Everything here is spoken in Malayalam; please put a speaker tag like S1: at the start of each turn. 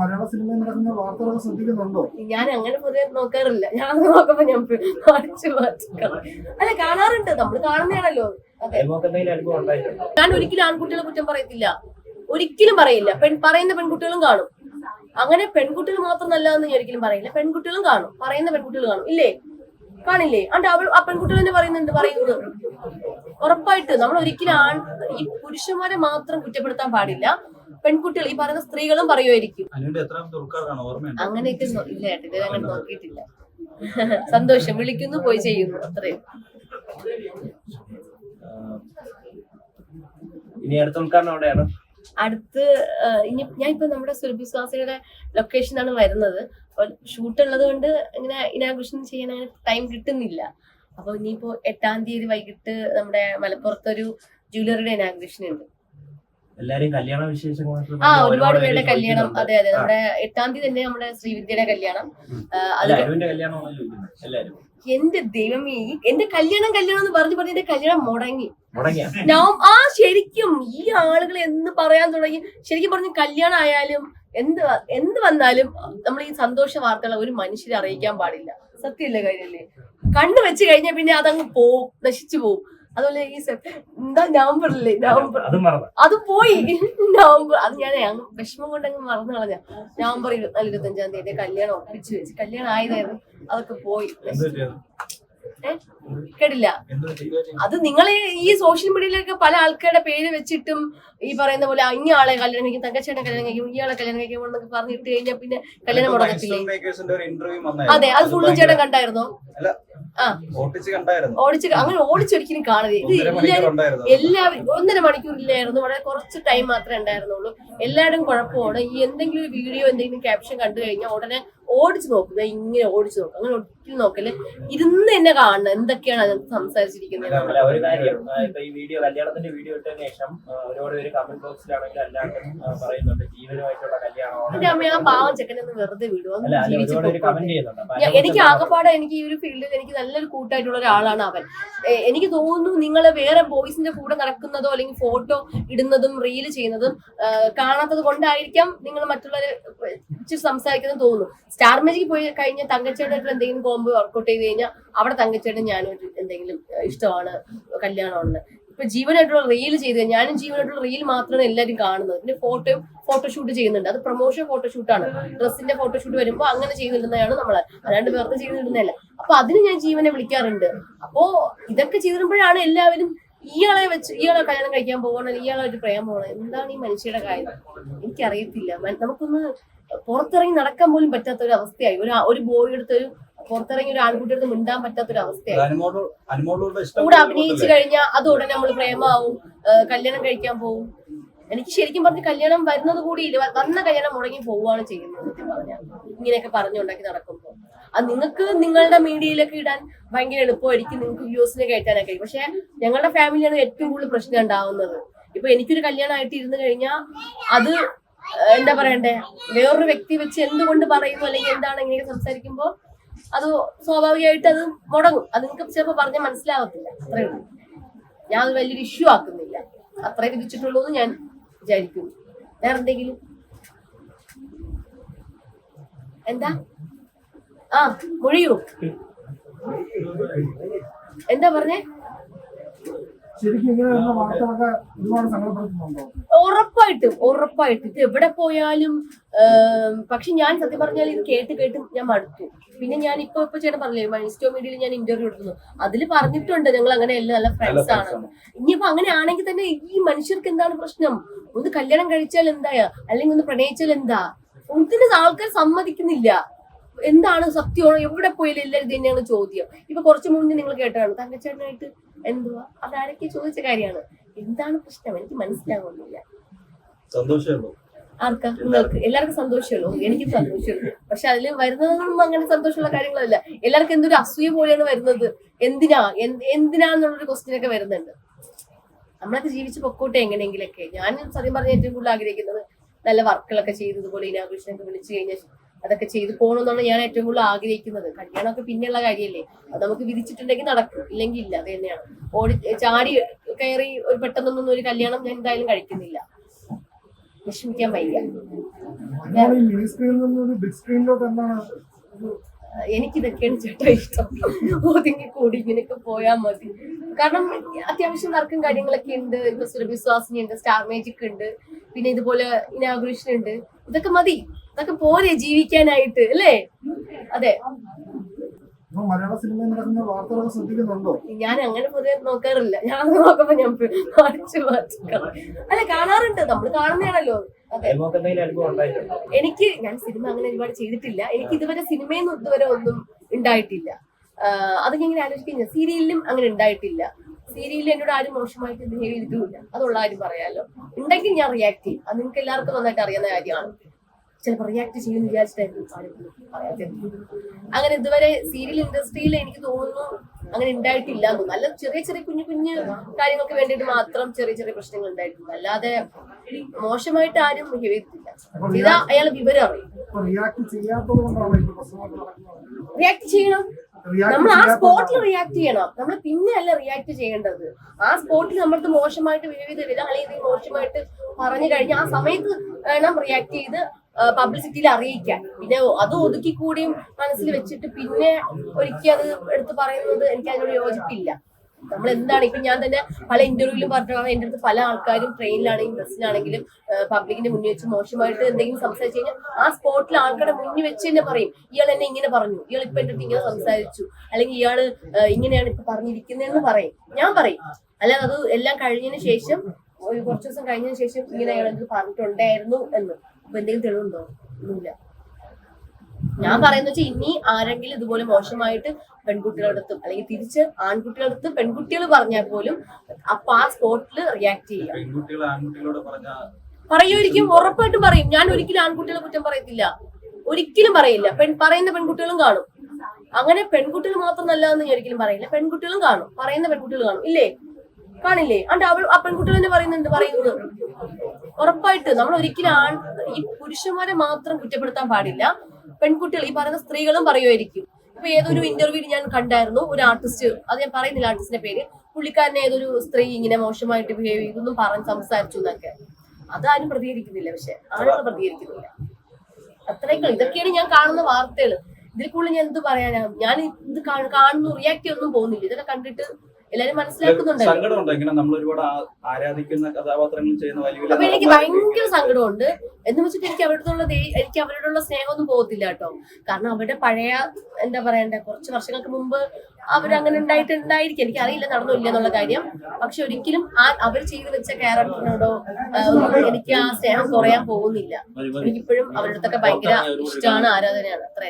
S1: മലയാള സിനിമയിൽ നടക്കുന്ന വാർത്തകളൊക്കെ ശ്രദ്ധിക്കുന്നുണ്ടോ?
S2: ഞാൻ അങ്ങനെ പൊതുവെ നോക്കാറില്ല. ഞാൻ നോക്കുമ്പോ ഞാൻ മാറ്റിക്കളയും. അല്ല കാണാറുണ്ട്. നമ്മൾ കാണുന്നതാണല്ലോ. ഞാൻ ഒരിക്കലും ആൺകുട്ടികളെ കുറ്റം പറയത്തില്ല. ഒരിക്കലും പറയില്ല. പെൺ പറയുന്ന പെൺകുട്ടികളും കാണും. അങ്ങനെ പെൺകുട്ടികൾ മാത്രം എന്ന് ഞാൻ ഒരിക്കലും പറയില്ല. പെൺകുട്ടികളും കാണും. പറയുന്ന പെൺകുട്ടികൾ കാണും. ഇല്ലേ? കാണില്ലേ? അണ്ട് അവൾ ആ പെൺകുട്ടികൾ തന്നെ പറയുന്നുണ്ട് പറയുന്നത്. ഉറപ്പായിട്ട് നമ്മൾ ഒരിക്കലും ആൺ ഈ പുരുഷന്മാരെ മാത്രം കുറ്റപ്പെടുത്താൻ പാടില്ല. പെൺകുട്ടികൾ ഈ പറയുന്ന സ്ത്രീകളും പറയുമായിരിക്കും. അങ്ങനെയൊക്കെ ഇല്ല ഏട്ടാ. ഇത് അങ്ങനെ നോക്കിയിട്ടില്ല. സന്തോഷം. വിളിക്കുന്നു പോയി ചെയ്യുന്നു അത്രയും.
S3: ഇനി അടുത്ത ഉദ്ഘാടനം എവിടെയാണ്?
S2: അടുത്ത് ഇനി ഞാൻ ഇപ്പൊ നമ്മുടെ സുരഭിശ്വാസിയുടെ ലൊക്കേഷനാണ് വരുന്നത്. അപ്പോൾ ഷൂട്ട് ഉള്ളത് കൊണ്ട് ഇങ്ങനെ ഇനാഘോഷം ചെയ്യാൻ അങ്ങനെ ടൈം കിട്ടുന്നില്ല. അപ്പൊ ഇനിയിപ്പോ എട്ടാം തീയതി വൈകിട്ട് നമ്മുടെ മലപ്പുറത്തൊരു ജ്വല്ലറിയുടെ ഇനാഘോഷൻ ഉണ്ട്.
S3: എല്ലാരും കല്യാണ വിശേഷങ്ങൾ
S2: ആ ഒരുപാട് പേരുടെ കല്യാണം. അതെ അതെ. നമ്മുടെ എട്ടാം തീയതി തന്നെ നമ്മുടെ ശ്രീവിദ്യയുടെ കല്യാണം. എന്റെ ദൈവമേ എന്റെ കല്യാണം കല്യാണം എന്ന് പറഞ്ഞു പറഞ്ഞ എന്റെ കല്യാണം മുടങ്ങി. ആ ശരിക്കും ഈ ആളുകൾ എന്ന് പറയാൻ തുടങ്ങി. ശരിക്കും പറഞ്ഞു കല്യാണം ആയാലും എന്ത് എന്ത് വന്നാലും നമ്മൾ ഈ സന്തോഷ വാർത്തകൾ ഒരു മനുഷ്യരെ അറിയിക്കാൻ പാടില്ല. സത്യമില്ല കാര്യല്ലേ? കണ്ണു വെച്ച് കഴിഞ്ഞാൽ പിന്നെ അതങ്ങ് പോവും നശിച്ചു പോവും. അതുപോലെ ഈ എന്താ നവംബറില്ലേ നവംബർ
S3: അത്
S2: പോയി. നവംബർ അത് ഞാൻ അങ്ങ് വിഷമം കൊണ്ട് അങ്ങ് മറന്നു കളഞ്ഞ നവംബർ ഇരുപത്തിനാല് ഇരുപത്തി അഞ്ചാം തീയതി കല്യാണം ഒപ്പിച്ചു വെച്ച്. കല്യാണം ആയതായിരുന്നു. അതൊക്കെ പോയി? കേട്ടില്ല. അത് നിങ്ങൾ ഈ സോഷ്യൽ മീഡിയയിലൊക്കെ പല ആൾക്കാരുടെ പേര് വെച്ചിട്ടും ഈ പറയുന്ന പോലെ ഇനി ആളെ കല്യാണം കഴിക്കും തങ്കച്ചേട്ടൻ കല്യാണം കഴിക്കും ഇയാളെ കല്യാണം കഴിക്കും എന്നൊക്കെ പറഞ്ഞിട്ട് കഴിഞ്ഞാൽ പിന്നെ കല്യാണം മുടങ്ങത്തില്ലേ അതെ അത് ഫുള്ളും ചേട്ടൻ കണ്ടായിരുന്നോ? ഓടിച്ച് അങ്ങനെ ഓടിച്ചൊരിക്കലും കാണരുത് ഇത് എല്ലാവരും എല്ലാവരും ഒന്നര മണിക്കൂറില്ലായിരുന്നു വളരെ കുറച്ച് ടൈം മാത്രമേ ഉണ്ടായിരുന്നുള്ളൂ. എല്ലാവരും കുഴപ്പമാണ്. ഈ എന്തെങ്കിലും ഒരു വീഡിയോ എന്തെങ്കിലും ക്യാപ്ഷൻ കണ്ടു കഴിഞ്ഞാൽ ഉടനെ ഓടിച്ചു നോക്കുക ഇങ്ങനെ ഓടിച്ചു നോക്കുക അങ്ങനെ ഒട്ടും നോക്കൽ ഇരുന്ന് എന്നെ കാണണം. എന്തൊക്കെയാണ് അതിനകത്ത് സംസാരിച്ചിരിക്കുന്നത്?
S3: അല്ല ഒരു കാര്യം. ഇപ്പൊ ഈ വീഡിയോ കല്യാണത്തിന്റെ വീഡിയോ ഇട്ടതിന് ശേഷം ഒരുപാട് പേര് കമന്റ് ബോക്സിലാണെങ്കിൽ എല്ലാവരും പറയുന്നുണ്ട്. ജീവനുമായിട്ടുള്ള കല്യാണമാണ്.
S2: എന്റെ അമ്മ ആ പാവം ചെക്കനൊന്ന് വെറുതെ വിടും.
S3: അല്ല
S2: ഒന്ന്
S3: അല്ല
S2: ജീവിച്ച്
S3: ഒരുപാട് പേര്
S2: പോയിക്കോട്ടെ.
S3: കമന്റ് ചെയ്യുന്നുണ്ട്.
S2: എനിക്ക് ആകപ്പാടെ എനിക്ക് ഈ ഒരു ഫീൽഡിൽ എനിക്ക് നല്ലൊരു കൂട്ടായിട്ടുള്ള ഒരാളാണ് അവൻ. എനിക്ക് തോന്നുന്നു നിങ്ങൾ വേറെ ബോയ്സിന്റെ കൂടെ നടക്കുന്നതോ അല്ലെങ്കിൽ ഫോട്ടോ ഇടുന്നതും റീൽ ചെയ്യുന്നതും കാണാത്തത് കൊണ്ടായിരിക്കാം നിങ്ങൾ മറ്റുള്ളവരെ സംസാരിക്കുന്നത് തോന്നുന്നു. സ്റ്റാർ മേജിക്ക് പോയി കഴിഞ്ഞ തങ്കച്ചേട്ടനായിട്ട് എന്തെങ്കിലും കോമ്പ് വർക്കൗട്ട് ചെയ്ത് കഴിഞ്ഞാൽ അവിടെ തങ്കച്ചേട്ടൻ ഞാനും ഒരു എന്തെങ്കിലും ഇഷ്ടമാണ് കല്യാണമാണ്. ഇപ്പൊ ജീവനായിട്ടുള്ള റീൽ ചെയ്ത് ഞാനും ജീവനായിട്ടുള്ള റീൽ മാത്രമാണ് എല്ലാവരും കാണുന്നത്. പിന്നെ ഫോട്ടോ ഫോട്ടോഷൂട്ട് ചെയ്യുന്നുണ്ട്. അത് പ്രൊമോഷൻ ഫോട്ടോഷൂട്ടാണ് ഡ്രസ്സിന്റെ ഫോട്ടോഷൂട്ട് വരുമ്പോൾ അങ്ങനെ ചെയ്തിടുന്നതാണ് നമ്മൾ അല്ലാണ്ട് വെറുതെ ചെയ്തിടുന്നതല്ല അപ്പൊ അതിന് ഞാൻ ജീവനെ വിളിക്കാറുണ്ട്. അപ്പോ ഇതൊക്കെ ചെയ്തിടുമ്പോഴാണ് എല്ലാവരും ഇയാളെ വെച്ച് ഇയാളെ കല്യാണം കഴിക്കാൻ പോകണം ഇയാളെ ഒരു പ്രേമം പോകണം. എന്താണ് ഈ മനുഷ്യരുടെ കാര്യം? എനിക്കറിയത്തില്ല. നമുക്കൊന്ന് പുറത്തിറങ്ങി നടക്കാൻ പോലും പറ്റാത്ത ഒരു അവസ്ഥയായി ഒരു ഒരു ബോയ് എടുത്തൊരു പുറത്തിറങ്ങി ഒരു ആൺകുട്ടിയുടെ മിണ്ടാൻ പറ്റാത്ത ഒരു അവസ്ഥയായി കൂടെ അഭിനയിച്ചു കഴിഞ്ഞാൽ അത് ഉടനെ നമ്മൾ പ്രേമാവും കല്യാണം കഴിക്കാൻ പോവും. എനിക്ക് ശരിക്കും പറഞ്ഞ് കല്യാണം വരുന്നത് കൂടി വന്ന കല്യാണം മുടങ്ങി പോവുകയാണ് ചെയ്യുന്നത് പറഞ്ഞാൽ ഇങ്ങനെയൊക്കെ പറഞ്ഞുണ്ടാക്കി നടക്കുമ്പോൾ അത് നിങ്ങൾക്ക് നിങ്ങളുടെ മീഡിയയിലൊക്കെ ഇടാൻ ഭയങ്കര എളുപ്പമായിരിക്കും നിങ്ങൾക്ക് വ്യൂസിനെ കയറ്റാനൊക്കെ. പക്ഷെ ഞങ്ങളുടെ ഫാമിലിയാണ് ഏറ്റവും കൂടുതൽ പ്രശ്നം ഉണ്ടാവുന്നത്. ഇപ്പൊ എനിക്കൊരു കല്യാണമായിട്ട് ഇരുന്ന് കഴിഞ്ഞാൽ അത് എന്താ പറയണ്ടേ? വേറൊരു വ്യക്തി വെച്ച് എന്തുകൊണ്ട് പറയുന്നു? അല്ലെങ്കിൽ എന്താണ് ഇങ്ങനെ സംസാരിക്കുമ്പോൾ അത് സ്വാഭാവികമായിട്ട് അത് മുടങ്ങും. അത് നിങ്ങൾക്ക് ചിലപ്പോൾ പറഞ്ഞാൽ മനസ്സിലാവത്തില്ല. അത്രേ ഉള്ളൂ. ഞാൻ അത് വലിയൊരു ഇഷ്യൂ ആക്കുന്നില്ല. അത്രേ വിധിച്ചിട്ടുള്ളൂ എന്ന് ഞാൻ വിചാരിക്കുന്നു. വേറെ എന്തെങ്കിലും? എന്താ? ആ മൊഴിയൂ? എന്താ പറഞ്ഞേ?
S1: ശരിക്കും ഇങ്ങനെ വരുന്ന വാർത്തകളൊക്കെ ഒരുപാട് സങ്കടപ്പെടുത്തുന്നുണ്ടോ?
S2: ഉറപ്പായിട്ടും ഉറപ്പായിട്ടും. ഇത് എവിടെ പോയാലും പക്ഷെ ഞാൻ സത്യം പറഞ്ഞാൽ ഇത് കേട്ട് കേട്ട് ഞാൻ മടുത്തു. പിന്നെ ഞാൻ ഇപ്പൊ ഇപ്പൊ ചേട്ടൻ പറഞ്ഞില്ലേ മൈസ്റ്റോ മീഡിയയിൽ ഞാൻ ഇന്റർവ്യൂ എടുക്കുന്നു. അതിൽ പറഞ്ഞിട്ടുണ്ട് ഞങ്ങൾ അങ്ങനെ എല്ലാം നല്ല ഫ്രണ്ട്സ് ആണ്. ഇനിയിപ്പോ അങ്ങനെ ആണെങ്കിൽ തന്നെ ഈ മനുഷ്യർക്ക് എന്താണ് പ്രശ്നം? ഒന്ന് കല്യാണം കഴിച്ചാൽ എന്താ? അല്ലെങ്കിൽ ഒന്ന് പ്രണയിച്ചാൽ എന്താ? ഒന്നിന് ആൾക്കാർ സമ്മതിക്കുന്നില്ല. എന്താണ് സത്യമാണോ എവിടെ പോയാലും എല്ലാവരും ഇത് തന്നെയാണ് ചോദ്യം. ഇപ്പൊ കുറച്ചു മുന്നേ നിങ്ങൾ കേട്ടതാണ് തങ്കച്ചേട്ടനായിട്ട് എന്തുവാ? അതാരൊക്കെ ചോദിച്ച കാര്യമാണ്. എന്താണ് പ്രശ്നം? എനിക്ക് മനസ്സിലാവുന്നില്ല.
S4: സന്തോഷമുള്ളൂ
S2: ആർക്കാ? നിങ്ങൾക്ക്. എല്ലാവർക്കും സന്തോഷമുള്ളൂ. എനിക്കും സന്തോഷമുള്ളൂ. പക്ഷെ അതിൽ വരുന്നതൊന്നും അങ്ങനെ സന്തോഷമുള്ള കാര്യങ്ങളല്ല. എല്ലാവർക്കും എന്തൊരു അസൂയ പോലെയാണ് വരുന്നത്. എന്തിനാ? എന്ത് എന്തിനാന്നുള്ളൊരു ക്വസ്റ്റ്യൻ ഒക്കെ വരുന്നുണ്ട്. നമ്മളൊക്കെ ജീവിച്ച് പൊക്കോട്ടെ എങ്ങനെയെങ്കിലൊക്കെ. ഞാൻ സത്യം പറഞ്ഞ ഏറ്റവും കൂടുതൽ ആഗ്രഹിക്കുന്നത് നല്ല വർക്കുകളൊക്കെ ചെയ്തതുപോലെ ഇനാഘോഷനൊക്കെ വിളിച്ചു കഴിഞ്ഞാൽ അതൊക്കെ ചെയ്തു പോകണമെന്നാണ് ഞാൻ ഏറ്റവും കൂടുതൽ ആഗ്രഹിക്കുന്നത്. കല്യാണമൊക്കെ പിന്നെയുള്ള കാര്യമല്ലേ? അത് നമുക്ക് വിധിച്ചിട്ടുണ്ടെങ്കിൽ നടക്കും. ഇല്ലെങ്കിൽ ഇല്ല അത് തന്നെയാണ്. ഓടി ചാടി കയറി ഒരു പെട്ടെന്നൊന്നും ഒരു കല്യാണം ഞാൻ എന്തായാലും കഴിക്കുന്നില്ല. വിഷമിക്കാൻ വയ്യ. എനിക്കിതൊക്കെയാണ് ചേട്ടാ ഇഷ്ടം. ഒതുങ്ങി കൂടി ഇങ്ങനെയൊക്കെ പോയാൽ മതി. കാരണം അത്യാവശ്യം വർക്കും കാര്യങ്ങളൊക്കെ ഉണ്ട്. ഇപ്പൊ സുരഭിശ്വാസിനി ഉണ്ട് സ്റ്റാർ മേജിക് ഉണ്ട് പിന്നെ ഇതുപോലെ ഇനാഗ്രേഷൻ ഉണ്ട് ഇതൊക്കെ മതി. ഇതൊക്കെ പോരെ ജീവിക്കാനായിട്ട് അല്ലേ? അതെ.
S1: മലയാള സിനിമയിൽ നടക്കുന്ന വാർത്തകളൊക്കെ ശ്രദ്ധിക്കുന്നുണ്ടോ?
S2: ഞാൻ അങ്ങനെ പൊതുവെ നോക്കാറില്ല. ഞാൻ അത് നോക്കുമ്പോ ഞാൻ മാറ്റിക്കള. അല്ല കാണാറുണ്ട്. നമ്മൾ കാണുന്നതാണല്ലോ. എനിക്ക് ഞാൻ സിനിമ അങ്ങനെ ഒരുപാട് ചെയ്തിട്ടില്ല. എനിക്ക് ഇതുവരെ സിനിമയിൽ നിന്ന് ഇതുവരെ ഒന്നും ഉണ്ടായിട്ടില്ല. അത് ഞാൻ ഇങ്ങനെ ആലോചിക്കുന്ന സീരിയലിലും അങ്ങനെ ഉണ്ടായിട്ടില്ല. സീരിയലിൽ എന്നോട് ആരും മോശമായിട്ട് ബിഹേവ് ചെയ്തിട്ടുമില്ല. അതുള്ള ആരും പറയാലോ. ഉണ്ടെങ്കിൽ ഞാൻ റിയാക്ട് ചെയ്യും. അത് നിങ്ങൾക്ക് എല്ലാവർക്കും നന്നായിട്ട് അറിയുന്ന കാര്യമാണ്. ചിലപ്പോൾ റിയാക്ട് ചെയ്യുമെന്ന് വിചാരിച്ചിട്ടായിരുന്നു. അങ്ങനെ ഇതുവരെ സീരിയൽ ഇൻഡസ്ട്രിയിൽ എനിക്ക് തോന്നുന്നു അങ്ങനെ ഉണ്ടായിട്ടില്ല എന്ന് അല്ല ചെറിയ ചെറിയ കുഞ്ഞു കുഞ്ഞു കാര്യങ്ങൾക്ക് വേണ്ടിയിട്ട് മാത്രം ചെറിയ ചെറിയ പ്രശ്നങ്ങൾ ഉണ്ടായിട്ടുണ്ട്. അല്ലാതെ മോശമായിട്ട് ആരും ബിഹേവ് ചെയ്തിട്ടില്ല. ഇതാ അയാൾ വിവരം അറിയും.
S1: റിയാക്ട്
S2: ചെയ്യണം. നമ്മൾ ആ സ്പോട്ടിൽ റിയാക്ട് ചെയ്യണം. നമ്മൾ പിന്നെ അല്ല റിയാക്ട് ചെയ്യേണ്ടത്. ആ സ്പോട്ടിൽ നമ്മളത് മോശമായിട്ട് ബിഹേവ് ചെയ്ത് വരിക അല്ലെങ്കിൽ മോശമായിട്ട് പറഞ്ഞു കഴിഞ്ഞാൽ ആ സമയത്ത് വേണം റിയാക്ട് ചെയ്ത് പബ്ലിസിറ്റിയിൽ അറിയിക്കാൻ പിന്നെ അത് ഒതുക്കി കൂടിയും മനസ്സിൽ വെച്ചിട്ട് പിന്നെ ഒരിക്കൽ അത് എടുത്ത് പറയുന്നത് എനിക്ക് അതിനോട് യോജിപ്പില്ല. നമ്മൾ എന്താണ് ഇപ്പൊ ഞാൻ തന്നെ പല ഇന്റർവ്യൂവിലും പറഞ്ഞിട്ടാണ് എന്റെ അടുത്ത് പല ആൾക്കാരും ട്രെയിനിലാണെങ്കിലും ബസ്സിലാണെങ്കിലും പബ്ലിക്കിന്റെ മുന്നിൽ വെച്ച് മോശമായിട്ട് എന്തെങ്കിലും സംസാരിച്ചു കഴിഞ്ഞാൽ ആ സ്പോട്ടിൽ ആൾക്കാരുടെ മുന്നിൽ വെച്ച് തന്നെ പറയും. ഇയാൾ എന്നെ ഇങ്ങനെ പറഞ്ഞു. ഇയാൾ ഇപ്പൊ എന്റെ അടുത്ത് ഇങ്ങനെ സംസാരിച്ചു. അല്ലെങ്കിൽ ഇയാൾ ഇങ്ങനെയാണ് ഇപ്പൊ പറഞ്ഞിരിക്കുന്നതെന്ന് പറയും. ഞാൻ പറയും. അല്ലാതെ അത് എല്ലാം കഴിഞ്ഞതിന് ശേഷം ഒരു കുറച്ച് ദിവസം കഴിഞ്ഞതിന് ശേഷം ഇങ്ങനെ അയാൾ എന്ത് പറഞ്ഞിട്ടുണ്ടായിരുന്നു എന്ന്. അപ്പൊ എന്തെങ്കിലും തെളിവുണ്ടോ? ഒന്നുമില്ല. ഞാൻ പറയുന്ന വെച്ചാൽ ഇനി ആരെങ്കിലും ഇതുപോലെ മോശമായിട്ട് പെൺകുട്ടികളടുത്തും അല്ലെങ്കിൽ തിരിച്ച് ആൺകുട്ടികളടുത്ത് പെൺകുട്ടികൾ പറഞ്ഞാൽ പോലും അപ്പൊ ആ സ്പോട്ടിൽ റിയാക്ട്
S4: പറഞ്ഞ
S2: പറയുമായിരിക്കും ഉറപ്പായിട്ടും പറയും. ഞാൻ ഒരിക്കലും ആൺകുട്ടികളെ കുറ്റം പറയത്തില്ല. ഒരിക്കലും പറയില്ല. പെൺ പറയുന്ന പെൺകുട്ടികളും കാണും. അങ്ങനെ പെൺകുട്ടികൾ മാത്രം നല്ലതെന്ന് ഞാൻ ഒരിക്കലും പറയില്ല. പെൺകുട്ടികളും കാണും. പറയുന്ന പെൺകുട്ടികൾ കാണും. ഇല്ലേ? കാണില്ലേ? അണ്ട് അവൾ ആ പെൺകുട്ടികൾ തന്നെ പറയുന്നുണ്ട് പറയുന്നത്. ഉറപ്പായിട്ട് നമ്മൾ ഒരിക്കലും ആൺ ഈ പുരുഷന്മാരെ മാത്രം കുറ്റപ്പെടുത്താൻ പാടില്ല. പെൺകുട്ടികൾ ഈ പറയുന്ന സ്ത്രീകളും പറയുമായിരിക്കും. ഇപ്പൊ ഏതൊരു ഇന്റർവ്യൂ ഞാൻ കണ്ടായിരുന്നു ഒരു ആർട്ടിസ്റ്റ് അത് ഞാൻ പറയുന്നില്ല ആർട്ടിസ്റ്റിന്റെ പേര്. പുള്ളിക്കാരനെ ഏതൊരു സ്ത്രീ ഇങ്ങനെ മോശമായിട്ട് ബിഹേവ് ചെയ്തു പറഞ്ഞ് സംസാരിച്ചു എന്നൊക്കെ. അതാരും പ്രതികരിക്കുന്നില്ല പക്ഷെ ആളുകൾ പ്രതികരിക്കുന്നില്ല. അത്രയൊക്കെ ഇതൊക്കെയാണ് ഞാൻ കാണുന്ന വാർത്തകൾ ഇതിൽ കൂടുതൽ ഞാൻ എന്ത് പറയാനാ? ഞാൻ ഇത് കാണുന്നു റിയാക്ട് ഒന്നും പോകുന്നില്ല. ഇതൊക്കെ കണ്ടിട്ട് എല്ലാരും മനസ്സിലാക്കുന്നുണ്ട്.
S4: സങ്കടമുണ്ടോ? ഇങ്ങനെ നമ്മൾ ഒരുപാട് ആരാധിക്കുന്ന കഥാപാത്രങ്ങൾ ചെയ്യുന്ന വലിയ
S2: അപ്പൊ എനിക്ക് ഭയങ്കര സങ്കടമുണ്ട്. എന്ന് വെച്ചിട്ട് എനിക്ക് അവരോടുള്ള എനിക്ക് അവരോടുള്ള സ്നേഹമൊന്നും പോകത്തില്ല കേട്ടോ. കാരണം അവരുടെ പഴയ എന്താ പറയണ്ടേ കുറച്ച് വർഷങ്ങൾക്ക് മുമ്പ് അവരങ്ങനെ ഉണ്ടായിട്ടുണ്ടായിരിക്കും. എനിക്ക് അറിയില്ല നടന്നില്ല എന്നുള്ള കാര്യം. പക്ഷെ ഒരിക്കലും ആ അവർ ചെയ്തു വെച്ച ക്യാരക്ടറിനോടോ എനിക്ക് ആ സ്നേഹം കുറയാൻ പോകുന്നില്ല. എനിക്കിപ്പോഴും അവരുടെ അടുത്തൊക്കെ ഭയങ്കര ഇഷ്ടമാണ് ആരാധനയാണ്. അത്ര